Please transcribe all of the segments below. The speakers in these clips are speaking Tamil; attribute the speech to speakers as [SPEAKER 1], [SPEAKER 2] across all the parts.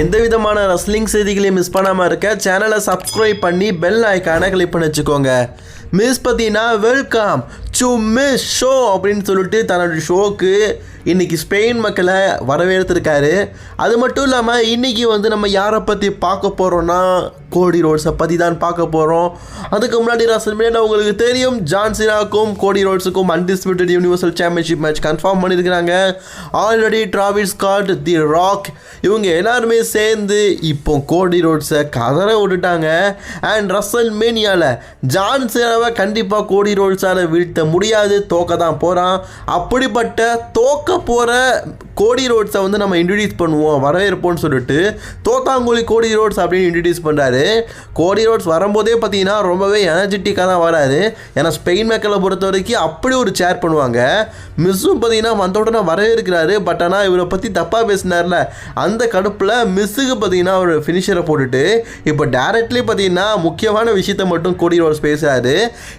[SPEAKER 1] எந்த விதமான ரஸ்லிங் செய்திகளையும் மிஸ் பண்ணாமல் இருக்க சேனலை சப்ஸ்கிரைப் பண்ணி பெல் ஐக்கானை கிளிக் பண்ணி வச்சுக்கோங்க. மிஸ் பார்த்தீங்கன்னா வெல்கம் டு மிஸ் ஷோ அப்படின்னு சொல்லிட்டு தன்னோட ஷோக்கு இன்னைக்கு ஸ்பெயின் மக்களை வரவேற்றுருக்காரு அது மட்டும் இல்லாமல் இன்னைக்கு வந்து நம்ம யாரை பற்றி பார்க்க போகிறோன்னா கோடி ரோட்ஸை பற்றி தான் பார்க்க போகிறோம் அதுக்கு முன்னாடி ரசல்மேனா உங்களுக்கு தெரியும் ஜான்சினாக்கும் Cody ரோட்ஸுக்கும் undisputed universal championship match confirm பண்ணியிருக்கிறாங்க. Already Travis Scott the Rock இவங்க எல்லாருமே சேர்ந்து இப்போ கோடி ரோட்ஸை கதற விட்டுட்டாங்க. அண்ட் ரசல் மேனியாவில் ஜான்சினாவை கண்டிப்பாக கோடி ரோட்ஸால் வீழ்த்த முடியாது தோக்க தான் போகிறான் அப்படிப்பட்ட தோக்க போகிற கோடி ரோட்ஸை வந்து நம்ம இன்ட்ரடியூஸ் பண்ணுவோம் வரவேற்போம்னு சொல்லிட்டு தோத்தாங்குழி கோடி ரோட்ஸ் அப்படின்னு இன்ட்ரடியூஸ் பண்ணுறாரு கோடி ரோட்ஸ் வரும்போதே பார்த்தீங்கன்னா ரொம்பவே எனர்ஜெட்டிக்காக தான் வராரு. ஏன்னா ஸ்பெயின் மக்களை பொறுத்த வரைக்கும் அப்படி ஒரு சேர் பண்ணுவாங்க. மிஸ்ஸும் பார்த்தீங்கன்னா வந்த உடனே வரவேற்கிறாரு பட் ஆனால் இவரை பற்றி தப்பாக பேசினார்ல. அந்த கடுப்பில் மிஸ்ஸுக்கு பார்த்தீங்கன்னா ஒரு ஃபினிஷரை போட்டுட்டு இப்போ டேரக்ட்லி பார்த்தீங்கன்னா முக்கியமான விஷயத்த மட்டும் கோடி ரோட்ஸ் பேசுகிறாரு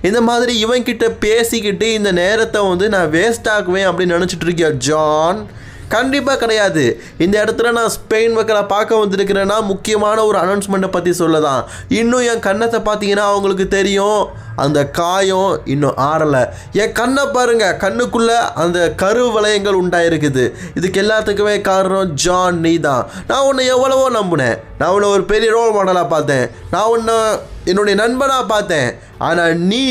[SPEAKER 1] இந்த மாதிரி இவன்கிட்ட பேசிக்கிட்டு இந்த நேரத்தை வந்து நான் வேஸ்ட் ஆக்குவேன் அப்படின்னு நினச்சிட்டு இருக்கியா ஜான்? கண்டிப்பாக கிடையாது. இந்த இடத்துல நான் ஸ்பெயின் மக்களை பார்க்க வந்திருக்கிறேன்னா முக்கியமான ஒரு அனௌன்ஸ்மெண்ட்டை பற்றி சொல்ல தான் இன்னும் என் கண்ணத்தை பார்த்தீங்கன்னா அவங்களுக்கு தெரியும். அந்த காயம் இன்னும் ஆறலை. என் கண்ணை பாருங்க கண்ணுக்குள்ளே அந்த கரு வளையங்கள் உண்டாயிருக்குது. இதுக்கு எல்லாத்துக்குமே காரணம் ஜான் நீ தான் நான் உன்னை எவ்வளவோ நம்பினேன். நான் உன்னை ஒரு பெரிய ரோல் மாடலாக பார்த்தேன். நான் உன்னை என்னுடைய நண்பனாக பார்த்தேன். ஆனால் நீ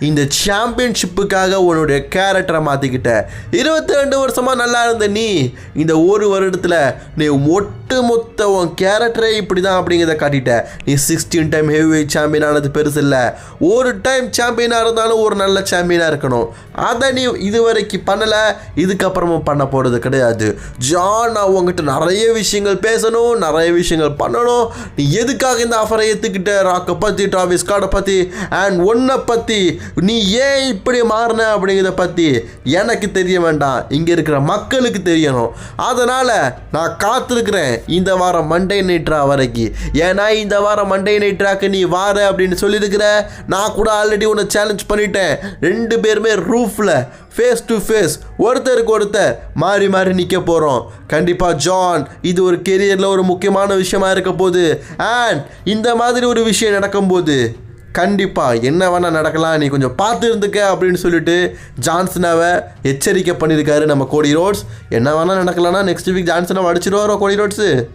[SPEAKER 1] இந்த சாம்பியன்ஷிப்புக்காக உன்னுடைய கேரக்டரை மாற்றிக்கிட்ட இருபத்தி ரெண்டு வருஷமாக நல்லா இருந்த நீ இந்த ஒரு வருடத்தில் நீ ஒட்டு மொத்த உன் கேரக்டரே இப்படி தான் அப்படிங்கிறத காட்டிட்ட. நீ sixteen time heavy weight champion ஆனது பெருசு இல்லை ஒரு டைம் சாம்பியனாக இருந்தாலும் ஒரு நல்ல சாம்பியனாக இருக்கணும். அதை நீ இதுவரைக்கும் பண்ணலை. இதுக்கப்புறமும் பண்ண போகிறது கிடையாது. ஜான் நான் உங்ககிட்ட நிறைய விஷயங்கள் பேசணும் நிறைய விஷயங்கள் பண்ணணும். நீ எதுக்காக இந்த ஆஃபரை ஏற்றுக்கிட்ட ராக்கை பற்றி டாவிஸ் கார்டை பற்றி அண்ட் ஒன்றை பற்றி நீ ஏன் இப்படி மாறின அப்படிங்கிறத பற்றி எனக்கு தெரிய வேண்டாம். இங்கே இருக்கிற மக்களுக்கு தெரியணும். அதனால் நான் காத்திருக்கிறேன். இந்த வாரம் மண்டே நைட்ரா வரைக்கும் ஏன்னா இந்த வாரம் மண்டே நைட்ராக்கு நீ வார அப்படின்னு சொல்லியிருக்கிற நான் கூட ஆல்ரெடி உன்னை சேலஞ்ச் பண்ணிட்டேன். ரெண்டு பேருமே ரூஃபில் ஃபேஸ் டு ஃபேஸ் ஒருத்தருக்கு ஒருத்தர் மாறி மாறி நிற்க போகிறோம் கண்டிப்பாக ஜான் இது ஒரு கெரியரில் ஒரு முக்கியமான விஷயமா இருக்க போகுது. அண்ட் இந்த மாதிரி ஒரு விஷயம் நடக்கும்போது கண்டிப்பாக என்ன வேணால் நடக்கலாம் நீ கொஞ்சம் பார்த்து இருந்துக்க அப்படின்னு சொல்லிட்டு ஜான்சனாவை எச்சரிக்கை பண்ணியிருக்காரு நம்ம கோடி ரோட்ஸ். என்ன வேணால் நடக்கலாம்னா நெக்ஸ்ட் வீக் ஜான்சனாவை அடிச்சிடுவாரோ கோடி ரோட்ஸு?